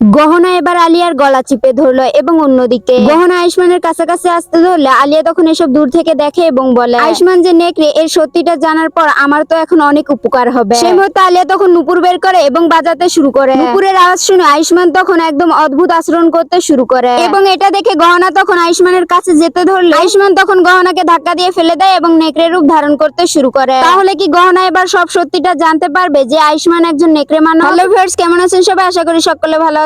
গহনা এবার আলিয়ার গলা চিপে ধরলো এবং অন্যদিকে গহনা আয়ুষ্মানের কাছাকাছি আসতে ধরলে আলিয়া তখন এসব দূর থেকে দেখে এবং বলে, আয়ুষ্মান যে নেকড়ে এর সত্যিটা জানার পর আমার তো এখন অনেক উপকার হবে। সেই মুহূর্তে আলিয়া তখন নুপুর বের করে এবং বাজাতে শুরু করে। নুপুরের আওয়াজ শুনে আয়ুষ্মান তখন একদম অদ্ভুত আচরণ করতে শুরু করে। এবং এটা দেখে গহনা তখন আয়ুষ্মানের কাছে যেতে ধরলে। আয়ুষ্মান তখন গহনাকে ধাক্কা দিয়ে ফেলে দেয় এবং নেকড়ে রূপ ধারণ করতে শুরু করে। তাহলে কি গহনা এবার সব সত্যিটা জানতে পারবে যে আয়ুষ্মান একজন নেকড়ে মানুষ? হ্যালো ভিউয়ার্স, কেমন আছেন সবাই? আশা করি সকলে ভালো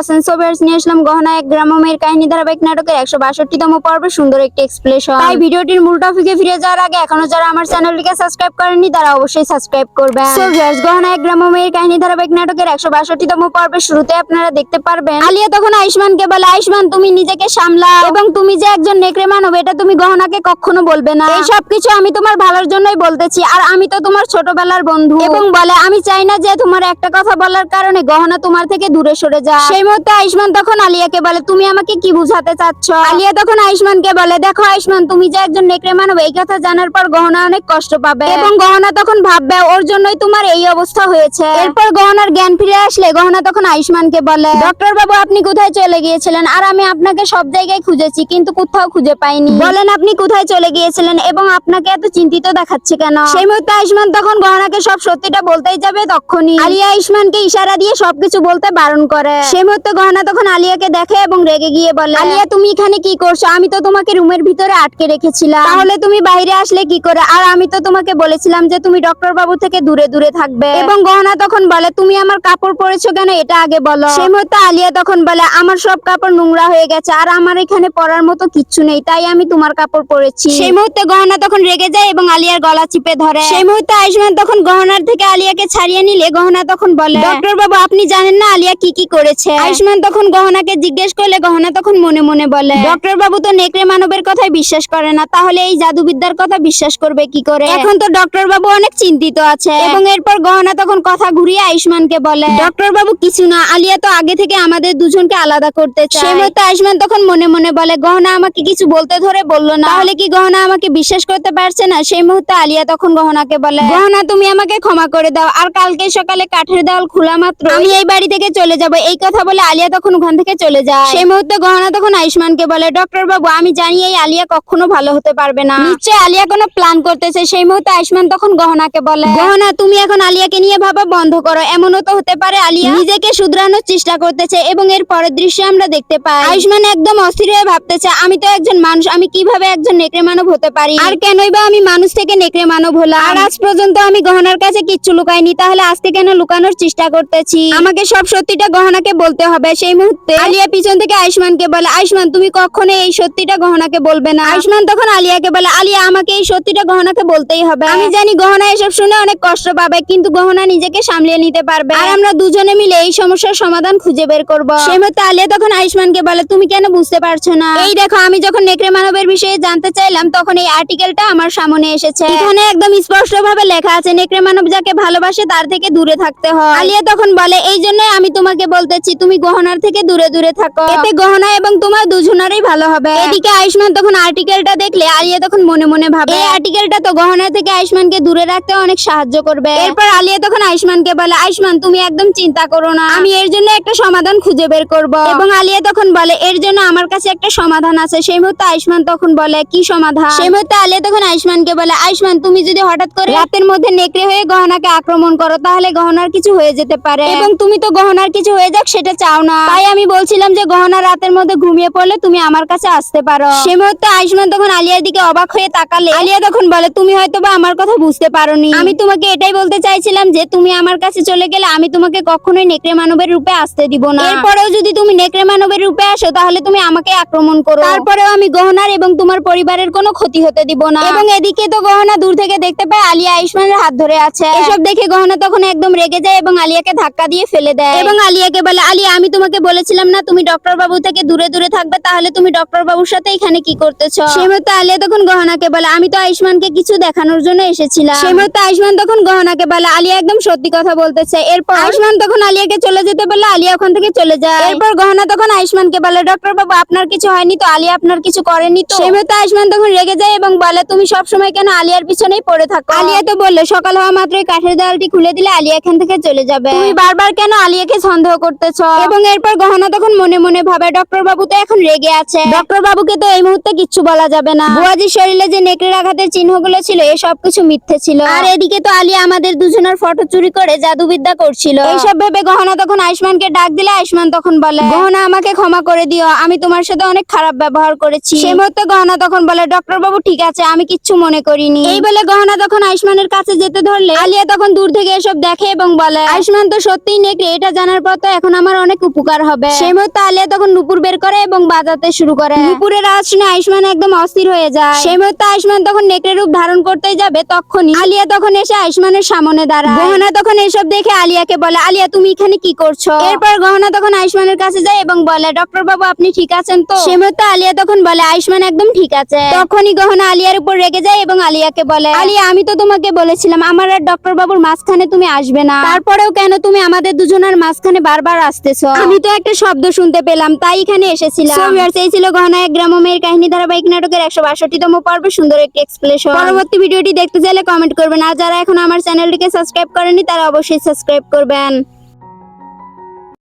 নিয়ে আসলাম গহনা এক গ্রামের কাহিনী ধারাবাহিক নাটকের একশো বাষট্টিতম পর্বে সুন্দর একটি এক্সপ্লেশন তাই ভিডিওটির মূল টপিকে ফিরে যাওয়ার আগে এখনও যারা আমার চ্যানেলটিকে সাবস্ক্রাইব করেননি তারা অবশ্যই সাবস্ক্রাইব করবেন। সো ভিউয়ার্স গহনা এক গ্রামের কাহিনী ধারাবাহিক নাটকের একশো বাষট্টিতম পর্বের শুরুতে আপনারা দেখতে পারবেন। আলিয়া তখন আয়ুষ্মানকে বলে আয়ুষ্মান তুমি নিজেকে সামলাও এবং তুমি যে একজন নেকড়ে মানব এটা তুমি গহনাকে কখনো বলবে না। এই সবকিছু আমি তোমার ভালোর জন্যই বলতেছি আর আমি তো তোমার ছোটবেলার বন্ধু। এবং বলে আমি চাই না যে তোমার একটা কথা বলার কারণে গহনা তোমার থেকে দূরে সরে যায়। সেই মুহূর্তে আয়ুষ্মান তখন আলিয়াকে বলে, তুমি আমাকে কি বুঝাতে চাচ্ছ? আলিয়া তখন আয়ুষ্মানকে বলে, দেখো আয়ুষ্মান, তুমি যে একজন নেকড়ে মানব এই কথা জানার পর গহনা অনেক কষ্ট পাবে। এবং গহনা তখন ভাববে, ওর জন্যই তোমার এই অবস্থা হয়েছে। এরপর গহনার জ্ঞান ফিরে আসলে গহনা তখন আয়ুষ্মানকে বলে ডক্টর বাবু আপনি কোথায় চলে গিয়েছিলেন? আর আমি আপনাকে সব জায়গায় খুঁজেছি, কিন্তু কোথাও খুঁজে পাইনি। বলেন, আপনি কোথায় চলে গিয়েছিলেন এবং আপনাকে এত চিন্তিত দেখাচ্ছে কেন? সেই মুহূর্তে আয়ুষ্মান তখন গহনাকে সব সত্যিটা বলতেই যাবে তখনই আলিয়া আয়ুষ্মানকে ইশারা দিয়ে সবকিছু বলতে বারণ করে। সেই মুহূর্তে গহনা তখন আলিয়াকে দেখে এবং রেগে গিয়ে বলে আলিয়া তুমি এখানে কি করছ? আমি তো তোমাকে রুমের ভিতরে আটকে রেখেছিলাম। তাহলে তুমি বাইরে আসলে কি করে? আর আমি তো তোমাকে বলেছিলাম যে তুমি ডক্টর বাবু থেকে দূরে দূরে থাকবে। এবং গহনা তখন বলে তুমি আমার কাপড় পরেছো কেন? এটা আগে বলো। সেই মুহূর্তে আলিয়া তখন বলে আমার সব কাপড় নোংরা হয়ে গেছে আর আমার এখানে পরার মতো কিচ্ছু নেই তাই আমি তোমার কাপড় পরেছি। সেই মুহূর্তে গহনা তখন রেগে যায় এবং আলিয়ার গলা চিপে ধরে। সেই মুহূর্তে আয়ুষ্মান তখন গহনার থেকে আলিয়াকে ছাড়িয়ে নিলে গহনা তখন বলে ডক্টর বাবু আপনি জানেন না আলিয়া কি কি করেছে। আয়ুষ্মান তখন গহনাকে জিজ্ঞেস করলে গহনা তখন মনে মনে বলে ডক্টর বাবু তো নেকড়ে মানবের কথাই বিশ্বাস করে না তাহলে এই জাদুবিদ্যার কথা বিশ্বাস করবে কি করে? এখন তো ডক্টর বাবু অনেক চিন্তিত আছে। এবং এরপর গহনা তখন কথা ঘুরিয়ে আয়ুষ্মানকে বলে ডক্টর বাবু কিছু না আলিয়া তো আগে থেকে আমাদের দুজনকে আলাদা করতে চায়। সেই মুহূর্তে আয়ুষ্মান তখন মনে মনে বলে গহনা আমাকে কিছু বলতে ধরে বলল না। তাহলে কি গহনা আমাকে বিশ্বাস করতে পারছে না? সেই মুহূর্তে আলিয়া তখন গহনাকে বলে গহনা তুমি আমাকে ক্ষমা করে দাও আর কালকে সকালে কাঠের দেওয়াল খোলা মাত্র আমি এই বাড়ি থেকে চলে যাব এই কথা বলে আলিয়া তখন ওখান থেকে চলে যায়। সেই মুহূর্তে গহনা তখন আয়ুষ্মানকে বলে ডক্টর বাবু, আমি জানি এই আলিয়া কখনো ভালো হতে পারবে না। নিশ্চয় আলিয়া কোনো প্ল্যান করতেছে। সেই মুহূর্তে আয়ুষ্মান তখন গহনাকে বলে, গহনা, তুমি এখন আলিয়াকে নিয়ে ভাবা বন্ধ করো। এমনও তো হতে পারে আলিয়া নিজেকে শুধরানোর চেষ্টা করতেছে এবং এর পরের দৃশ্যে আমরা দেখতে পাই। আয়ুষ্মান একদম অস্থির হয়ে ভাবতেছে, আমি তো একজন মানুষ, আমি কীভাবে একজন নেকড়ে মানব হতে পারি? আর কেনই বা আমি মানুষ থেকে নেকড়ে মানব হলাম? আর আজ পর্যন্ত আমি গহনার কাছে কিচ্ছু লুকাইনি, তাহলে আজকে কেন লুকানোর চেষ্টা করতেছি? আমাকে সব সত্যিটা গহনাকে বলতে হবে। সেই মুহূর্তে আলিয়া পিছন থেকে আয়ুষ্মানকে বলে আয়ুষ্মান তুমি কখনো এই সত্যিটা গহনাকে বলবে না। আয়ুষ্মান তখন আলিয়াকে বলে আলিয়া আমাকে এই সত্যিটা গহনাকে বলতেই হবে। আমি জানি গহনা এসব শুনে অনেক কষ্ট পাবে কিন্তু গহনা নিজেকে সামলিয়ে নিতে পারবে। আর আমরা দুজনে মিলে এই সমস্যার সমাধান খুঁজে বের করব। সেই মুহূর্তে আলিয়া তখন আয়ুষ্মানকে বলে তুমি কেন বুঝতে পারছ না? এই দেখো আমি যখন নেকড়ে মানবের বিষয়ে জানতে চাইলাম তখন এই আর্টিকেলটা আমার সামনে এসেছে। এখানে একদম স্পষ্ট ভাবে লেখা আছে নেকড়ে মানব যাকে ভালোবাসে তার থেকে দূরে থাকতে হয়। আলিয়া তখন বলে এই জন্যই আমি তোমাকে বলতেছি তুমি গহনার থেকে দূরে দূরে থাকো। এতে গহনা এবং তোমার দুজনেরই ভালো হবে। এদিকে আয়ুষ্মান তখন আর্টিকেলটা দেখলে আলিয়া তখন মনে মনে ভাবে। এই আর্টিকেলটা তো গহনা থেকে আয়ুষ্মানকে দূরে রাখতে অনেক সাহায্য করবে। এরপর আলিয়া তখন আয়ুষ্মানকে বলে আয়ুষ্মান তুমি একদম চিন্তা করো না। আমি এর জন্য একটা সমাধান খুঁজে বের করব। এবং আলিয়া তখন বলে এর জন্য আমার কাছে একটা সমাধান আছে। সেই মুহূর্তে আয়ুষ্মান তখন বলে কি সমাধান? সেই মুহূর্তে আলিয়া তখন আয়ুষ্মানকে বলে আয়ুষ্মান তুমি যদি হঠাৎ করে রাতের মধ্যে নেকড়ে হয়ে গহনাকে আক্রমণ করো তাহলে গহনার কিছু হয়ে যেতে পারে। এবং তুমি তো গহনার কিছু হয়ে যাক সেটা চাও না। তাই আমি বলছিলাম যে গহনা রাতের মধ্যে ঘুমিয়ে পড়লে তুমি আমার কাছে আসতে পারো। সেই মুহূর্তে আয়ুষ্মান তখন আলিয়ার দিকে অবাক হয়ে তাকালে। আলিয়া তখন বলে তুমি হয়তো বা আমার কথা বুঝতে পারোনি। আমি তোমাকে এটাই বলতে চাইছিলাম যে তুমি আমার কাছে চলে গেলে আমি তোমাকে কখনোই নেকড়ে মানবের রূপে আসতে দিব না। এরপরেও যদি তুমি নেকড়ে মানবের রূপে আসো তাহলে তুমি আমাকে আক্রমণ করো। তারপরেও আমি গহনার এবং তোমার পরিবারের কোনো ক্ষতি হতে দিব না। এবং এদিকে তো গহনা দূর থেকে দেখতে পায় আলিয়া আয়ুষ্মানের হাত ধরে আছে। এসব দেখে গহনা তখন একদম রেগে যায় এবং আলিয়াকে ধাক্কা দিয়ে ফেলে দেয়। এবং আলিয়াকে বলে আলিয়া আমি তোমাকে বলেছিলাম না তুমি ডক্টর বাবু থেকে দূরে দূরে থাকবে তাহলে তুমি ডক্টর বাবুর সাথে এখানে কি করতেছো? সেই মুহূর্তে আলিয়া তখন গহনাকে বলে আমি তো আয়ুষ্মানকে কিছু দেখানোর জন্য এসেছিলাম। সেই মুহূর্তে আয়ুষ্মান তখন গহনাকে বলে আলিয়া একদম সত্যি কথা বলতেছে। এরপর আয়ুষ্মান তখন আলিয়াকে চলে যেতে বললে আলিয়া ওখান থেকে চলে যায়। এরপর গহনা তখন আয়ুষ্মানকে বলে ডক্টর বাবু আপনার কিছু হয়নি তো? আলিয়া আপনার কিছু করেনি তো? সেই মুহূর্তে আয়ুষ্মান তখন রেগে যায় এবং বলে তুমি সব সময় কেন আলিয়ার পিছনেই পড়ে থাকো? আলিয়া তো বলল সকাল হওয়া মাত্রই কাঠের দেওয়ালটি খুলে দিলে আলিয়া এখান থেকে চলে যাবে। তুমি বারবার কেন আলিয়াকে সন্দেহ করতেছো? এবং এরপর গহনা তখন মনে মনে ভাবে ডক্টর বাবু তো এখন রেগে আছে। ডক্টর বাবুকে তো এই মুহূর্তে কিচ্ছু বলা যাবে না। বুয়াজির শরীরে যে নেকড়ের আঘাতের চিহ্নগুলো ছিল এই সব কিছু মিথ্যে ছিল। আর এদিকে তো আলিয়া আমাদের দুজনের ফটো চুরি করে জাদুবিদ্যা করছিল। এইসব ভেবে গহনা তখন আয়ুষ্মানকে ডাক দিলে আয়ুষ্মান তখন বলে গহনা আমাকে ক্ষমা করে দিও আমি তোমার সাথে অনেক খারাপ ব্যবহার করেছি। সেই মুহূর্তে গহনা তখন বলে ডক্টর বাবু ঠিক আছে আমি কিচ্ছু মনে করিনি। এই বলে গহনা তখন আয়ুষ্মানের কাছে যেতে ধরলে আলিয়া তখন দূর থেকে এসব দেখে এবং বলে আয়ুষ্মান তো সত্যিই নেকড়ে এটা জানার পর তো এখন আমার অনেক উপকার হবে। সেই মুহূর্তে আলিয়া তখন নুপুর বের করে এবং বাজাতে শুরু করে। নুপুরের আওয়াজ শুনে আয়ুষ্মান একদম অস্থির হয়ে যায়। সেই মুহূর্তে আয়ুষ্মান তখন নেকড়ে রূপ ধারণ করতেই যাবে তখনই। আলিয়া তখন এসে আয়ুষ্মানের সামনে দাঁড়ায়। গহনা তখন এসব দেখে আলিয়াকে বলে আলিয়া তুমি এখানে কি করছ? এরপর গহনা তখন আয়ুষ্মানের কাছে যায় এবং বলে ডক্টর বাবু আপনি ঠিক আছেন তো? সেই মুহূর্তে আলিয়া তখন বলে আয়ুষ্মান একদম ঠিক আছে। তখনই গহনা আলিয়ার উপর রেগে যায় এবং আলিয়াকে বলে আলিয়া আমি তো তোমাকে বলেছিলাম আমার আর ডক্টর বাবুর মাঝখানে তুমি আসবে না। তারপরেও কেন তুমি আমাদের দুজনের মাঝখানে বারবার আসতেছো? আমি তো একটা শব্দ শুনতে পেলাম তাই এখানে এসেছিলাম। এই ছিল গহনা এক গ্রাম মেয়ের কাহিনী ধারাবাহিক নাটকের একশো বাষট্টিতম পর্ব সুন্দর একটি এক্সপ্লেশন পরবর্তী ভিডিওটি দেখতে চাইলে কমেন্ট করবেন আর যারা এখন আমার চ্যানেলটিকে সাবস্ক্রাইব করেনি তারা অবশ্যই সাবস্ক্রাইব করবেন।